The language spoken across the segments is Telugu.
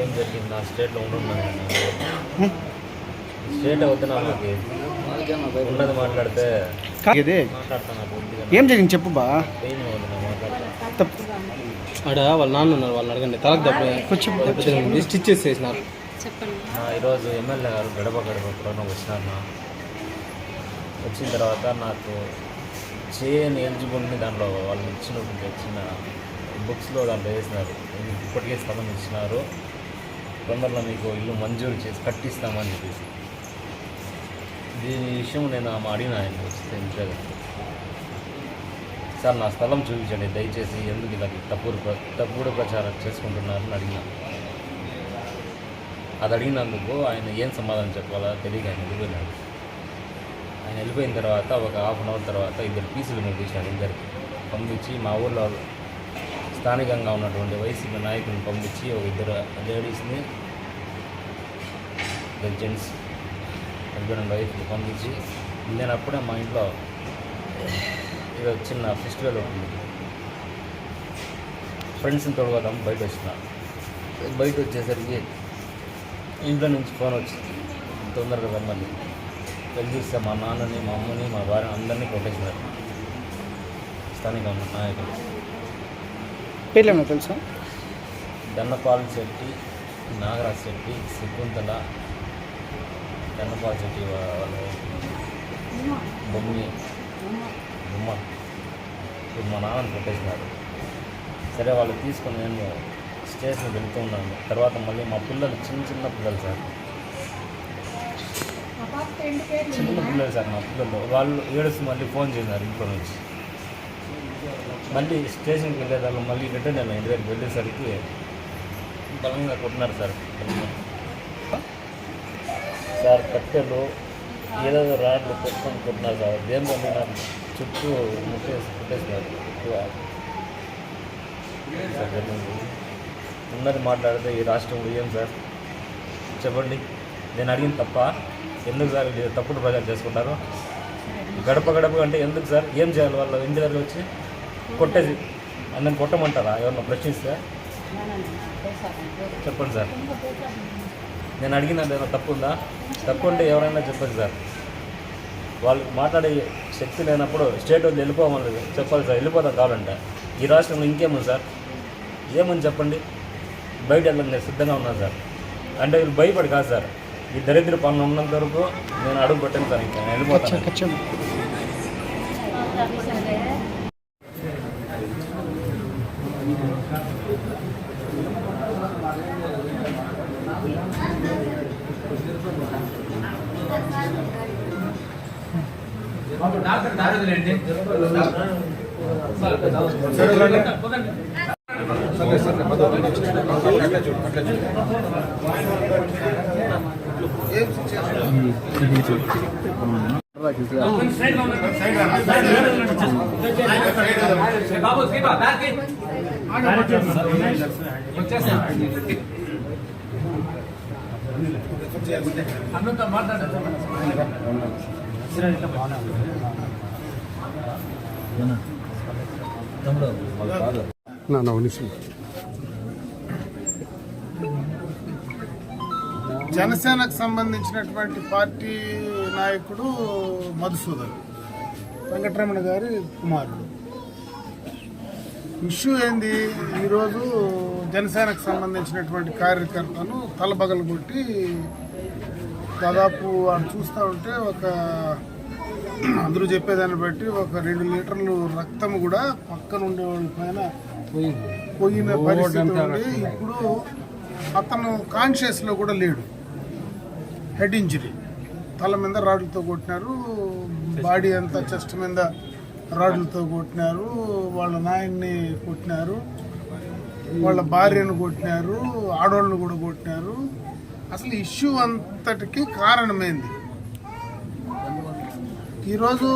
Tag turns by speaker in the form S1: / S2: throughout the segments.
S1: ఏం జరిగింది? నా స్టేట్లో ఉంటున్నాను నేను స్టేట్ అవుతున్నా ఉన్నది మాట్లాడితే
S2: ఏం జరిగింది చెప్పు బా.
S3: ఆడ వాళ్ళ నాన్న ఉన్నారు వాళ్ళని అడగండి. తలకు దెబ్బ స్టిచ్ చేసేసినారు.
S1: నా ఈరోజు ఎమ్మెల్యే గారు గడప గడప ప్రోగ్రాం వచ్చినారు నా వచ్చిన తర్వాత నాకు చేయని ఎలిజిబుల్ని దాంట్లో వాళ్ళు ఇచ్చినటువంటి వచ్చిన బుక్స్లో దాంట్లో వేసినారు. ఇప్పటికే స్థలం ఇచ్చినారు. తొందరలో మీకు ఇల్లు మంజూరు చేసి కట్టిస్తామని చెప్పేసి. దీని విషయం నేను ఆమె అడిగిన ఆయన వస్తే ఇంట్లో సార్ నా స్థలం చూపించండి. దయచేసి ఎందుకు ఇలా తప్పుడు ప్ర- తప్పుడు ప్రచారం చేసుకుంటున్నారని అడిగినా. అది అడిగినందుకు ఆయన ఏం సమాధానం చెప్పాలో తెలియక ఆయన వెళ్ళిపోయినాడు. ఆయన వెళ్ళిపోయిన తర్వాత ఒక హాఫ్ అన్ అవర్ తర్వాత ఇద్దరు పీసులు పంపించాడు ఇద్దరికి. పంపించి మా ఊళ్ళో స్థానికంగా ఉన్నటువంటి వైసీపీ నాయకులను పంపించి ఒక ఇద్దరు లేడీస్ని ఇద్దరు జెంట్స్ హస్బెండ్ అండ్ వైఫ్ని పంపించి వెళ్ళినప్పుడే మా ఇంట్లో ఇది చిన్న ఫెస్టివల్ ఉంటుంది ఫ్రెండ్స్ని తోడుకోదాం బయట వచ్చిన. బయట వచ్చేసరికి ఇంట్లో నుంచి ఫోన్ వచ్చింది. తొందరగా రమ్మని. వెళ్ళి చూస్తే మా నాన్నని మా అమ్మని మా భార్య అందరినీ కొట్టేసినారు. స్థానిక నాయకులు.
S2: పేర్లు ఏమన్నా తెలుసా?
S1: దన్నపాల్ శెట్టి నాగరాజ్ శెట్టి శకుంతల దన్నపాల్ శెట్టి వాళ్ళ బొమ్మి బొమ్మ. ఇప్పుడు మా నాన్నని కొట్టేసినారు. సరే వాళ్ళు తీసుకొని నేను స్టేషన్ వెళ్తూ ఉన్నాను తర్వాత మళ్ళీ మా పిల్లలు చిన్న చిన్న పిల్లలు సార్. చిన్న పిల్లలు సార్ మా పిల్లలు. వాళ్ళు ఏడుస్తూ మళ్ళీ ఫోన్ చేసినారు ఇంట్లో నుంచి. మళ్ళీ స్టేషన్కి వెళ్ళేదాన్ని మళ్ళీ రిటర్న్ అయినా ఇంటి దగ్గరికి వెళ్ళేసరికి బలంగా కొట్టినారు సార్. సార్ కట్టెలు ఏదో రాడ్లు పెట్టుకొని కొట్టినారు సార్. దేనివల్ల నాకు చుట్టూ ముట్టేసి కుట్టేసినారు. సార్ జరిగింది. ఉన్నది మాట్లాడితే ఈ రాష్ట్రంలో ఏం సార్. చెప్పండి. నేను అడిగిన తప్ప. ఎందుకు సార్ తప్పుడు ప్రచారం చేసుకుంటారు? గడప గడప అంటే ఎందుకు సార్? ఏం చేయాలి వాళ్ళు? ఇంటి దగ్గర వచ్చి కొట్టేసి అందరిని కొట్టమంటారా? ఎవరన్నా ప్రశ్నిస్తే? చెప్పండి సార్. నేను అడిగిన ఏదైనా తప్పు ఉందా? తప్పు ఉంటే ఎవరైనా చెప్పండి సార్. వాళ్ళు మాట్లాడే శక్తి లేనప్పుడు స్టేట్ వదిలి వెళ్ళిపోమని చెప్పాలి సార్. వెళ్ళిపోతాం కావాలంటే. ఈ రాష్ట్రంలో ఇంకేముంది సార్? ఏమని చెప్పండి? బయట వెళ్ళండి నేను సిద్ధంగా ఉన్నాను సార్ అంటే వీళ్ళు భయపడి కాదు సార్ ఈ దరిద్ర పనులు ఉన్నంత వరకు నేను అడుగు పెట్టాను సార్ ఇంకా నేను వెళ్ళిపోతాను
S2: ఖచ్చితం నా నా
S4: జనసేనకు సంబంధించినటువంటి పార్టీ నాయకుడు మధుసూదన్. వెంకటరమణ గారి కుమారుడు. ఇష్యూ ఏంది? ఈరోజు జనసేనకు సంబంధించినటువంటి కార్యకర్తను తలబగలు కొట్టి దాదాపు వాడు చూస్తూ ఉంటే ఒక అందరూ చెప్పేదాన్ని బట్టి ఒక రెండు లీటర్లు రక్తం కూడా పక్కన ఉండేవాడి పైన పోయిన పరిస్థితి ఇప్పుడు అతను కాన్షియస్లో కూడా లేడు. Head injury. తల మీద రాడ్లతో కొట్టినారు బాడీ అంతా చెస్ట్ మీద రాడ్లతో కొట్టినారు వాళ్ళ నాయన్ని కొట్టినారు వాళ్ళ భార్యను కొట్టినారు ఆడవాళ్ళను కూడా కొట్టినారు. అసలు ఇష్యూ అంతటికి కారణమైంది? ఈరోజు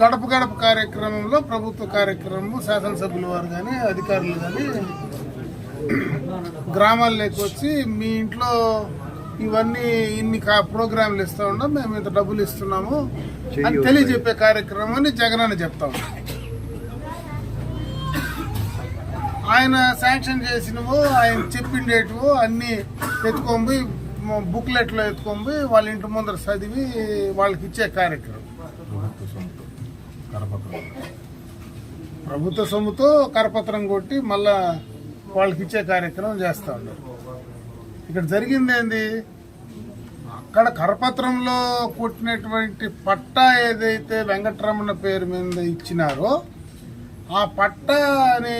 S4: గడప గడప కార్యక్రమంలో ప్రభుత్వ కార్యక్రమం శాసనసభ్యుల వారు కానీ అధికారులు కానీ గ్రామాల్లోకి వచ్చి మీ ఇంట్లో ఇవన్నీ ఇన్ని ప్రోగ్రాంలు ఇస్తా ఉన్నాం మేము ఇంత డబ్బులు ఇస్తున్నాము అని తెలియజెప్పే కార్యక్రమాన్ని జగన్ అని చెప్తా ఆయన శాంక్షన్ చేసినవో ఆయన చెప్పిండేటివో అన్ని ఎత్తుకొని బుక్లెట్లో ఎత్తుకొని వాళ్ళ ఇంటి ముందర చదివి వాళ్ళకి ఇచ్చే కార్యక్రమం. ప్రభుత్వ సొమ్ముతో కరపత్రం కొట్టి మళ్ళా వాళ్ళకి ఇచ్చే కార్యక్రమం చేస్తా ఉన్నారు. ఇక్కడ జరిగింది ఏంది? అక్కడ కరపత్రంలో కొట్టినటువంటి పట్టా ఏదైతే వెంకటరమణ పేరు మీద ఇచ్చినారో ఆ పట్టా అనే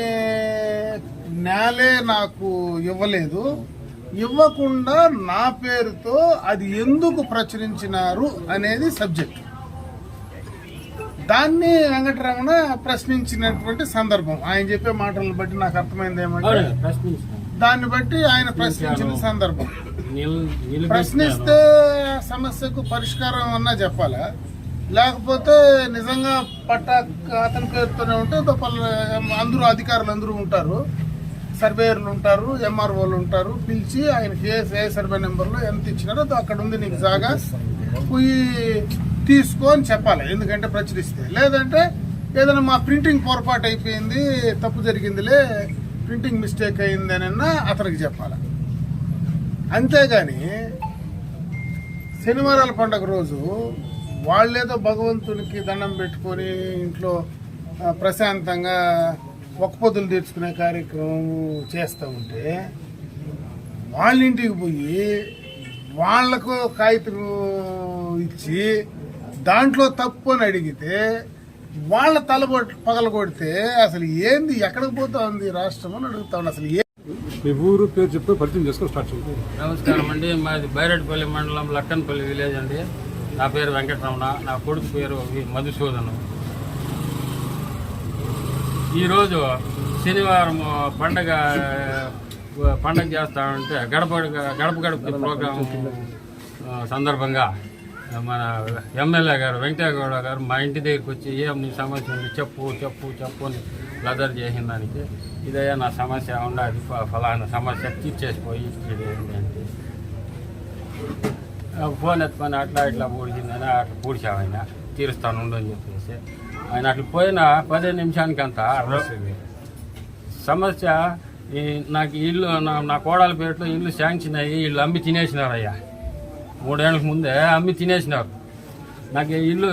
S4: నేలే నాకు ఇవ్వలేదు. ఇవ్వకుండా నా పేరుతో అది ఎందుకు ప్రచురించినారు అనేది సబ్జెక్ట్. దాన్ని వెంకటరమణ ప్రశ్నించినటువంటి సందర్భం. ఆయన చెప్పే మాటలను బట్టి నాకు అర్థమైంది ఏమంటే దాన్ని బట్టి ఆయన ప్రశ్నించిన సందర్భం. ప్రశ్నిస్తే సమస్యకు పరిష్కారం అన్నా చెప్పాలా? లేకపోతే నిజంగా పట్ట అతని పేరుతోనే ఉంటే అందరూ అధికారులు అందరూ ఉంటారు. సర్వేయర్లు ఉంటారు ఎంఆర్ఓలు ఉంటారు. పిలిచి ఆయనకి ఏ ఏ సర్వే నెంబర్లో ఎంత ఇచ్చినారో అక్కడ ఉంది నీకు జాగా. పోయి తీసుకో అని చెప్పాలి. ఎందుకంటే ప్రచురిస్తే. లేదంటే ఏదైనా మా ప్రింటింగ్ పొరపాటు అయిపోయింది తప్పు జరిగిందిలే ప్రింటింగ్ మిస్టేక్ అయిందనన్నా అతనికి చెప్పాలి. అంతేగాని శనివారాల పండగ రోజు వాళ్ళేదో భగవంతునికి దండం పెట్టుకొని ఇంట్లో ప్రశాంతంగా ఒక్క పొద్దులు తీర్చుకునే కార్యక్రమం చేస్తూ ఉంటే వాళ్ళ ఇంటికి పోయి వాళ్ళకు కాగితం ఇచ్చి దాంట్లో తప్పు అని అడిగితే వాళ్ళ తల పగల కొడితే అసలు ఏంది ఎక్కడికి పోతా ఉంది రాష్ట్రం అని అడుగుతా ఉన్నా. అసలు ఏ
S2: మీ ఊరు పేరు చెప్తే పరిచయం చేసుకొని స్టార్ట్ చేయండి
S5: నమస్కారం అండి. మాది బైరెడ్పల్లి మండలం లక్కన్పల్లి విలేజ్ అండి. నా పేరు వెంకటరమణ. నా కొడుకు పేరు మధుసూదను. ఈరోజు శనివారం పండగ పండగ చేస్తామంటే గడప గడప గడప ప్రోగ్రాం సందర్భంగా మన ఎమ్మెల్యే గారు వెంకటేగౌడ గారు మా ఇంటి దగ్గరికి వచ్చి ఏం నీ సమస్య ఉంది చెప్పు చెప్పు చెప్పు అని లదర్ చేసిన దానికి ఇదయ్యా నా సమస్య ఉండాలి ఫలానా సమస్య తీర్చేసిపోయి ఇది ఏంటి అంటే ఫోన్ ఎత్తుకొని అట్లా ఇట్లా పూడిచిందని అట్లా పూడ్చాము తీరుస్తాను ఉండు అని చెప్పేసి ఆయన అట్లా పోయిన పదిహేను నిమిషానికి అంత సమస్య ఈ నాకు ఇల్లు నా నా కోడల పేరులో ఇల్లు శాంక్షన్ అయ్యి ఇల్లు అమ్మి తినేసినారయ్యా. మూడేళ్ళకి ముందే అమ్మి తినేసినారు. నాకు ఇల్లు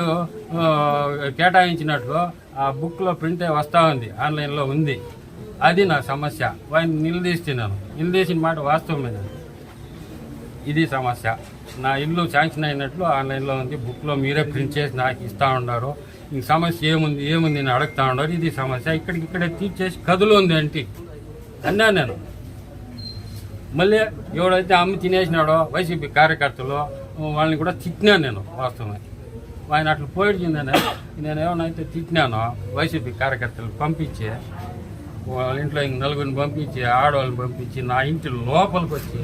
S5: కేటాయించినట్లు ఆ బుక్లో ప్రింట్ వస్తూ ఉంది ఆన్లైన్లో ఉంది. అది నా సమస్య. వాడిని నిలదీస్తున్నాను. నిలదీసిన మాట వాస్తవమే ఇది సమస్య. నా ఇల్లు శాంక్షన్ అయినట్లు ఆన్లైన్లో ఉంది బుక్లో మీరే ప్రింట్ చేసి నాకు ఇస్తూ ఉన్నారు. ఈ సమస్య ఏముంది ఏముంది నేను అడుగుతా ఉన్నారు. ఇది సమస్య. ఇక్కడికి ఇక్కడే తీర్చేసి కదులు ఉంది అంటే అన్నా నేను. మళ్ళీ ఎవడైతే అమ్మి తినేసినాడో వైసీపీ కార్యకర్తలు వాళ్ళని కూడా తిట్టినాను నేను వాస్తవమే. ఆయన అట్లా పోయిందని నేను ఏమైనా తిట్టినానో వైసీపీ కార్యకర్తలు పంపించి వాళ్ళ ఇంట్లో ఇంక నలుగురిని పంపించి ఆడవాళ్ళని పంపించి నా ఇంటి లోపలికి వచ్చి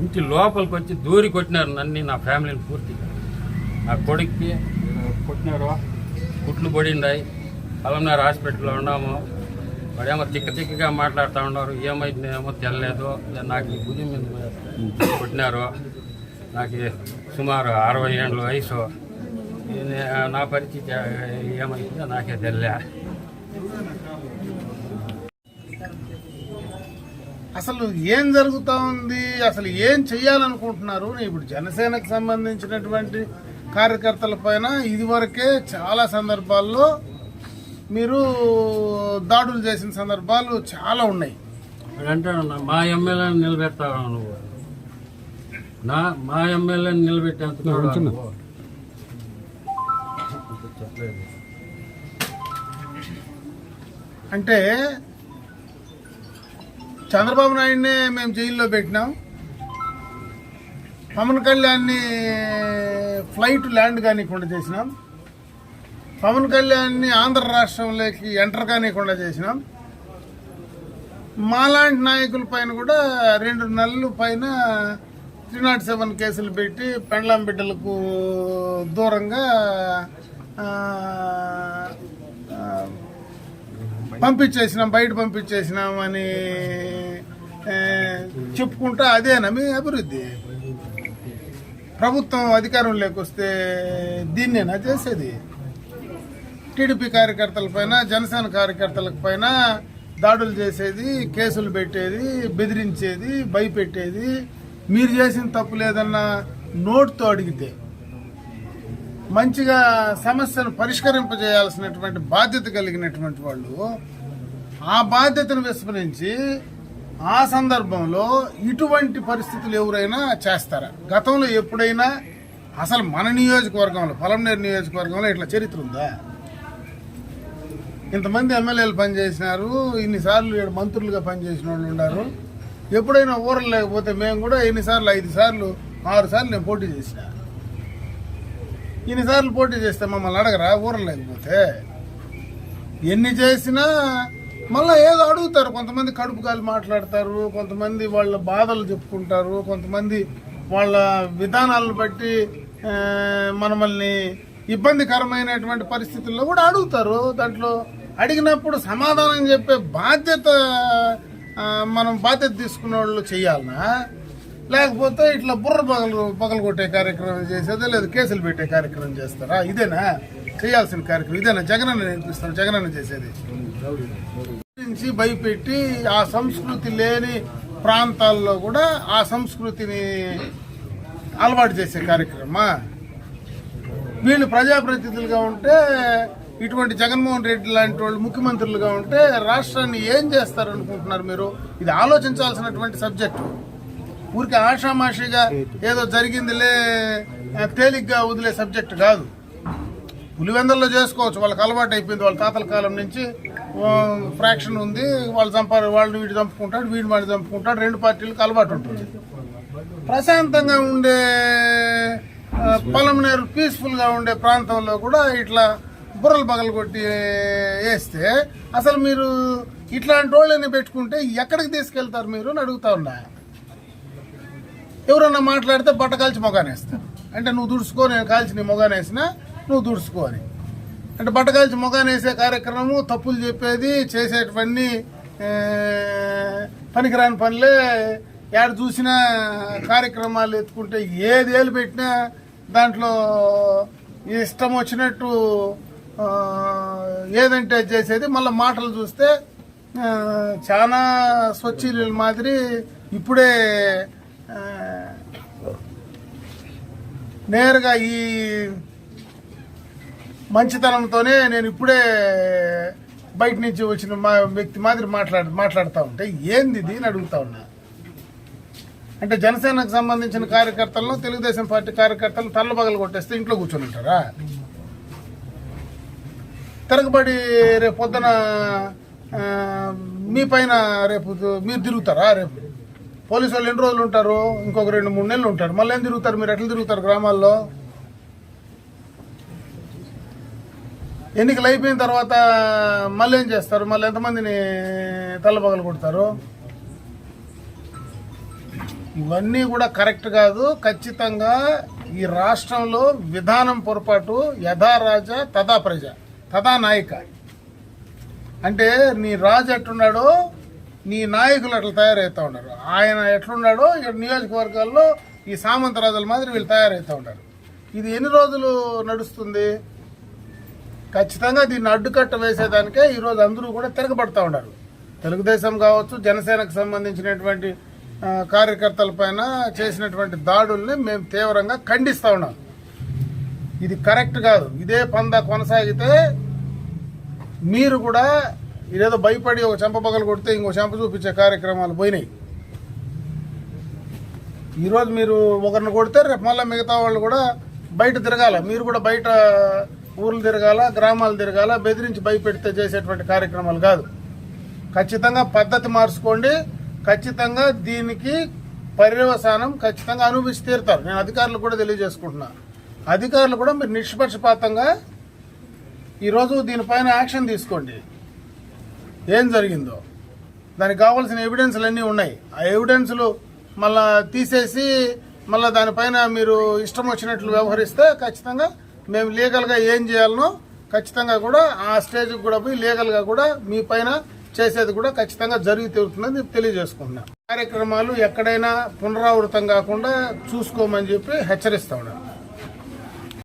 S5: ఇంటి లోపలికి వచ్చి దూరి కొట్టినారు నన్ను నా ఫ్యామిలీని పూర్తిగా. నా కొడుక్కి కొట్టినారు కుట్లు పడిండాయి పలమనారు హాస్పిటల్లో ఉన్నాము. వాడేమో తిక్క తిక్కగా మాట్లాడుతూ ఉన్నారు. ఏమైందేమో తెలియలేదు నాకు ఈ భుజం మీద పుట్టినారు. నాకు సుమారు అరవై ఏళ్ళ వయసు. నా పరిస్థితి ఏమైందో నాకే తెలియలే
S4: అసలు ఏం జరుగుతూ ఉంది? అసలు ఏం చెయ్యాలనుకుంటున్నారు? ఇప్పుడు జనసేనకు సంబంధించినటువంటి కార్యకర్తల పైన ఇదివరకే చాలా సందర్భాల్లో మీరు దాడులు చేసిన సందర్భాలు చాలా ఉన్నాయి.
S5: అంటే మా ఎమ్మెల్యేని నిలబెడతావా నువ్వు? నా మా ఎమ్మెల్యేని నిలబెట్టేంత కూడా
S4: అంటే చంద్రబాబు నాయుడినే మేము జైల్లో పెట్టినాం. పవన్ కళ్యాణ్ని ఫ్లైట్ ల్యాండ్ కానివ్వకుండా చేసినాం. పవన్ కళ్యాణ్ని ఆంధ్ర రాష్ట్రంలోకి ఎంటర్ కానీయకుండా చేసినాం. మాలాంటి నాయకుల పైన కూడా రెండు నెలల పైన త్రీ నాట్ సెవెన్ కేసులు పెట్టి పెండ్లాం బిడ్డలకు దూరంగా పంపించేసినాం బయట పంపించేసినాం అని చెప్పుకుంటా అదేనా మీ అభివృద్ధి? ప్రభుత్వం అధికారంలోకి వస్తే దీన్నేనా చేసేది? టీడీపీ కార్యకర్తల పైన జనసేన కార్యకర్తలకు పైన దాడులు చేసేది కేసులు పెట్టేది బెదిరించేది భయపెట్టేది. మీరు చేసిన తప్పు లేదన్న నోటుతో అడిగితే మంచిగా సమస్యను పరిష్కరింపజేయాల్సినటువంటి బాధ్యత కలిగినటువంటి వాళ్ళు ఆ బాధ్యతను విస్మరించి ఆ సందర్భంలో ఇటువంటి పరిస్థితులు ఎవరైనా చేస్తారా? గతంలో ఎప్పుడైనా అసలు మన నియోజకవర్గంలో పొలంనేరు నియోజకవర్గంలో ఇట్లా చరిత్ర ఉందా? ఇంతమంది ఎమ్మెల్యేలు పనిచేసినారు ఇన్నిసార్లు ఏడు మంత్రులుగా పనిచేసిన వాళ్ళు ఉన్నారు. ఎప్పుడైనా ఊరలు లేకపోతే మేము కూడా ఎన్నిసార్లు ఐదు సార్లు ఆరు సార్లు నేను పోటీ చేసిన. ఇన్నిసార్లు పోటీ చేస్తే మమ్మల్ని అడగరా ఊరలు లేకపోతే? ఎన్ని చేసినా మళ్ళీ ఏదో అడుగుతారు. కొంతమంది కడుపు కాలు మాట్లాడతారు కొంతమంది వాళ్ళ బాధలు చెప్పుకుంటారు కొంతమంది వాళ్ళ విధానాలను బట్టి మనమల్ని ఇబ్బందికరమైనటువంటి పరిస్థితుల్లో కూడా అడుగుతారు. దాంట్లో అడిగినప్పుడు సమాధానం చెప్పే బాధ్యత మనం బాధ్యత తీసుకున్న వాళ్ళు చేయాలనా లేకపోతే ఇట్లా బుర్ర పగలు పగలు కొట్టే కార్యక్రమం చేసేదా లేదా కేసులు పెట్టే కార్యక్రమం చేస్తారా? ఇదేనా? చేయాల్సిన కార్యక్రమం ఇదేనా? జగనన్న నేర్పిస్తారు జగనన్న చేసేది. నుంచి భయపెట్టి ఆ సంస్కృతి లేని ప్రాంతాల్లో కూడా ఆ సంస్కృతిని అలవాటు చేసే కార్యక్రమా వీళ్ళు ప్రజాప్రతినిధులుగా ఉంటే ఇటువంటి జగన్మోహన్ రెడ్డి లాంటి వాళ్ళు ముఖ్యమంత్రులుగా ఉంటే రాష్ట్రాన్ని ఏం చేస్తారు అనుకుంటున్నారు మీరు? ఇది ఆలోచించాల్సినటువంటి సబ్జెక్టు. ఊరికి ఆషామాషిగా ఏదో జరిగిందిలే తేలిగ్గా వదిలే సబ్జెక్ట్ కాదు. పులివెందల్లో చేసుకోవచ్చు వాళ్ళకి అలవాటు అయిపోయింది వాళ్ళ తాతల కాలం నుంచి. ఫ్రాక్షన్ ఉంది వాళ్ళు చంపారు వాళ్ళు వీడు చంపుకుంటాడు వీడు వాడు చంపుకుంటాడు రెండు పార్టీలకు అలవాటు ఉంటుంది. ప్రశాంతంగా ఉండే పొలం నేరు పీస్ఫుల్గా ఉండే ప్రాంతంలో కూడా ఇట్లా బుర్రలు పగలు కొట్టి వేస్తే అసలు మీరు ఇట్లాంటి వాళ్ళని పెట్టుకుంటే ఎక్కడికి తీసుకెళ్తారు మీరు అని అడుగుతా ఉన్నా. ఎవరన్నా మాట్లాడితే బట్ట కాల్చి మొగానేస్తారు అంటే నువ్వు దుడుచుకో నేను కాల్చి నీ మొగానేసినా నువ్వు దుడుచుకో అని. అంటే బట్ట కాల్చి మొగానేసే కార్యక్రమము తప్పులు చెప్పేది చేసేటివన్నీ పనికిరాని పనులే. ఏడు చూసినా కార్యక్రమాలు ఎత్తుకుంటే ఏది ఏలు పెట్టినా దాంట్లో ఇష్టం వచ్చినట్టు ఏదంటే అది చేసేది. మళ్ళీ మాటలు చూస్తే చాలా స్వచ్ఛీల మాదిరి ఇప్పుడే నేరుగా ఈ మంచితనంతోనే నేను ఇప్పుడే బయట నుంచి వచ్చిన మా వ్యక్తి మాదిరి మాట్లాడు మాట్లాడుతూ ఉంటే ఏంది దీని అని అడుగుతా ఉన్నా. అంటే జనసేనకు సంబంధించిన కార్యకర్తలను తెలుగుదేశం పార్టీ కార్యకర్తలను తల్లబగలు కొట్టేస్తే ఇంట్లో కూర్చొని ఉంటారా? తిరగబడి రేపు పొద్దున మీ పైన రేపు మీరు తిరుగుతారా? రేపు పోలీసు వాళ్ళు ఎన్ని రోజులు ఉంటారు? ఇంకొక రెండు మూడు నెలలు ఉంటారు. మళ్ళీ ఏం తిరుగుతారు? మీరు ఎట్లా తిరుగుతారు గ్రామాల్లో? ఎన్నికలు అయిపోయిన తర్వాత మళ్ళీ ఏం చేస్తారు? మళ్ళీ ఎంతమందిని తల్లపగలు కొడతారు? ఇవన్నీ కూడా కరెక్ట్ కాదు. ఖచ్చితంగా ఈ రాష్ట్రంలో విధానం పొరపాటు యథారాజ తథా ప్రజ. కథానాయిక. అంటే నీ రాజు ఎట్లున్నాడో నీ నాయకులు అట్లా తయారవుతూ ఉన్నారు. ఆయన ఎట్లున్నాడో ఇక్కడ నియోజకవర్గాల్లో ఈ సామంత రాజుల మాదిరి వీళ్ళు తయారవుతూ ఉంటారు ఇది ఎన్ని రోజులు నడుస్తుంది? ఖచ్చితంగా దీన్ని అడ్డుకట్ట వేసేదానికే ఈరోజు అందరూ కూడా తిరగబడతా ఉన్నారు. తెలుగుదేశం కావచ్చు జనసేనకు సంబంధించినటువంటి కార్యకర్తల పైన చేసినటువంటి దాడుల్ని మేము తీవ్రంగా ఖండిస్తూ ఉన్నాం. ఇది కరెక్ట్ కాదు. ఇదే పంద కొనసాగితే మీరు కూడా ఇదేదో భయపడి ఒక చెంప పగలు కొడితే ఇంకో చెంప చూపించే కార్యక్రమాలు పోయినాయి. ఈరోజు మీరు ఒకరిని కొడితే రేపు మళ్ళీ మిగతా వాళ్ళు కూడా బయట తిరగాల. మీరు కూడా బయట ఊర్లు తిరగాల గ్రామాలు తిరగాల బెదిరించి భయపెడితే చేసేటువంటి కార్యక్రమాలు కాదు. ఖచ్చితంగా పద్ధతి మార్చుకోండి. ఖచ్చితంగా దీనికి పర్యవసానం ఖచ్చితంగా అనుభవించి తీరుతారు. నేను అధికారులు కూడా తెలియజేసుకుంటున్నా. అధికారులు కూడా మీరు నిష్పక్షపాతంగా ఈరోజు దీనిపైన యాక్షన్ తీసుకోండి. ఏం జరిగిందో? దానికి కావాల్సిన ఎవిడెన్స్లు అన్నీ ఉన్నాయి. ఆ ఎవిడెన్స్లు మళ్ళా తీసేసి మళ్ళీ దానిపైన మీరు ఇష్టం వచ్చినట్లు వ్యవహరిస్తే ఖచ్చితంగా మేము లీగల్గా ఏం చేయాలనో ఖచ్చితంగా కూడా ఆ స్టేజ్కి కూడా పోయి లీగల్గా కూడా మీ పైన చేసేది కూడా ఖచ్చితంగా జరిగి తీరుతుందని తెలియజేసుకుంటున్నాం. కార్యక్రమాలు ఎక్కడైనా పునరావృతం కాకుండా చూసుకోమని చెప్పి హెచ్చరిస్తా